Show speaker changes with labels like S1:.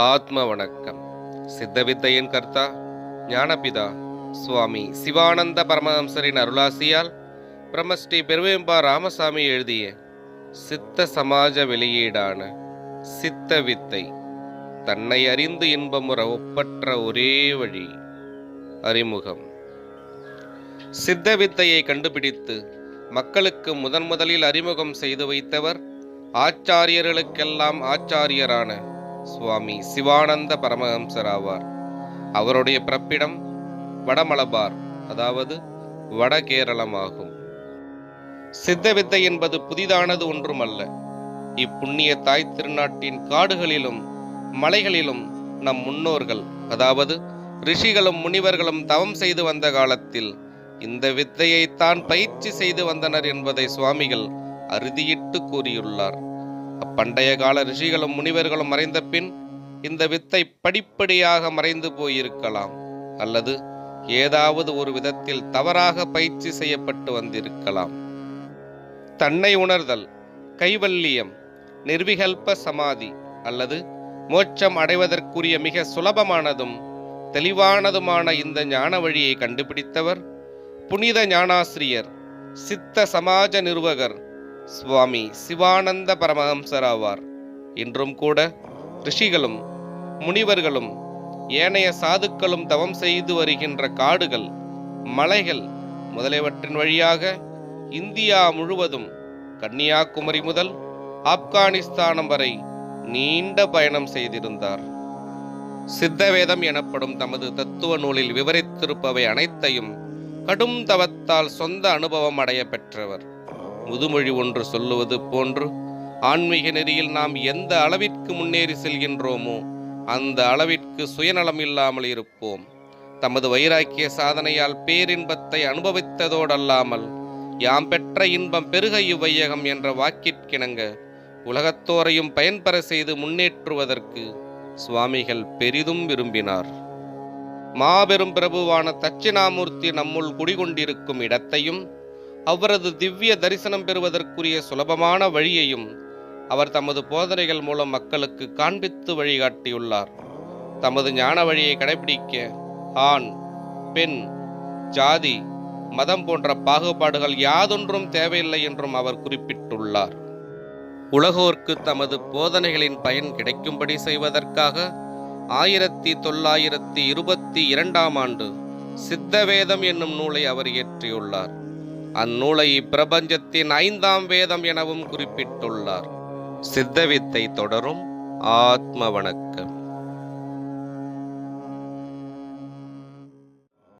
S1: ஆத்ம வணக்கம் சித்தவித்தையின் கர்த்தா ஞானபிதா சுவாமி சிவானந்த பரமஹம்சரின் அருளாசியால் பிரம்மஸ்ரீ பெருவேம்பா ராமசாமி எழுதிய சித்த சமாஜ வெளியீடான சித்த வித்தை தன்னை அறிந்து இன்பமுற ஒப்பற்ற ஒரே வழி அறிமுகம். சித்த வித்தையை கண்டுபிடித்து மக்களுக்கு முதன் முதலில் அறிமுகம் செய்து வைத்தவர் ஆச்சாரியர்களுக்கெல்லாம் ஆச்சாரியரான சுவாமி சிவானந்த பரமஹம்சர் ஆவார் அவருடைய பிறப்பிடம் வடமலபார் அதாவது வடகேரளம் ஆகும் சித்த வித்தை என்பது புதிதானது ஒன்றுமல்ல. இப்புண்ணிய தாய் திருநாட்டின் காடுகளிலும் மலைகளிலும் நம் முன்னோர்கள் அதாவது ரிஷிகளும் முனிவர்களும் தவம் செய்து வந்த காலத்தில் இந்த வித்தையைத்தான் பயிற்சி செய்து வந்தனர் என்பதை சுவாமிகள் அறுதியிட்டு கூறியுள்ளார். அப்பண்டைய கால ரிஷிகளும் முனிவர்களும் மறைந்த பின் இந்த வித்தை படிப்படியாக மறைந்து போயிருக்கலாம். அல்லது ஏதாவது ஒரு விதத்தில் தவறாக பயிற்சி செய்யப்பட்டு வந்திருக்கலாம். தன்னை உணர்தல் கைவல்லியம் நிர்விகல்ப சமாதி அல்லது மோட்சம் அடைவதற்குரிய மிக சுலபமானதும் தெளிவானதுமான இந்த ஞான வழியை கண்டுபிடித்தவர் புனித ஞானாசிரியர் சித்த சமாஜ நிறுவகர் சுவாமி சிவானந்த பரமஹம்சர் ஆவார் இன்றும் கூட ரிஷிகளும் முனிவர்களும் ஏனைய சாதுக்களும் தவம் செய்து வருகின்ற காடுகள் மலைகள் முதலியவற்றின் வழியாக இந்தியா முழுவதும் கன்னியாகுமரி முதல் ஆப்கானிஸ்தானம் வரை நீண்ட பயணம் செய்திருந்தார். சித்தவேதம் எனப்படும் தமது தத்துவ நூலில் விவரித்திருப்பவை அனைத்தையும் கடும் தவத்தால் சொந்த அனுபவம் அடைய பெற்றவர். முதுமொழி ஒன்று சொல்லுவது போன்று ஆன்மீக நெறியில் நாம் எந்த அளவிற்கு முன்னேறி செல்கின்றோமோ அந்த அளவிற்கு சுயநலம் இல்லாமல் இருப்போம். தமது வைராக்கிய சாதனையால் பேரின்பத்தை அனுபவித்ததோடல்லாமல் யாம் பெற்ற இன்பம் பெருக இவ்வையகம் என்ற வாக்கிற்கிணங்க உலகத்தோரையும் பயன்பெற செய்து முன்னேற்றுவதற்கு சுவாமிகள் பெரிதும் விரும்பினார். மாபெரும் பிரபுவான தட்சிணாமூர்த்தி நம்முள் குடிகொண்டிருக்கும் இடத்தையும் அவரது திவ்ய தரிசனம் பெறுவதற்குரிய சுலபமான வழியையும் அவர் தமது போதனைகள் மூலம் மக்களுக்கு காண்பித்து வழிகாட்டியுள்ளார். தமது ஞான வழியை கடைபிடிக்க ஆண் பெண் ஜாதி மதம் போன்ற பாகுபாடுகள் யாதொன்றும் தேவையில்லை என்றும் அவர் குறிப்பிட்டுள்ளார். உலகோர்க்கு தமது போதனைகளின் பயன் கிடைக்கும்படி செய்வதற்காக ஆயிரத்தி தொள்ளாயிரத்தி இருபத்தி இரண்டாம் ஆண்டு சித்தவேதம் என்னும் நூலை அவர் இயற்றியுள்ளார். அந்நூலை இப்பிரபஞ்சத்தின் ஐந்தாம் வேதம் எனவும் குறிப்பிட்டுள்ளார். சித்தவித்தை தொடரும் ஆத்ம வணக்கம்.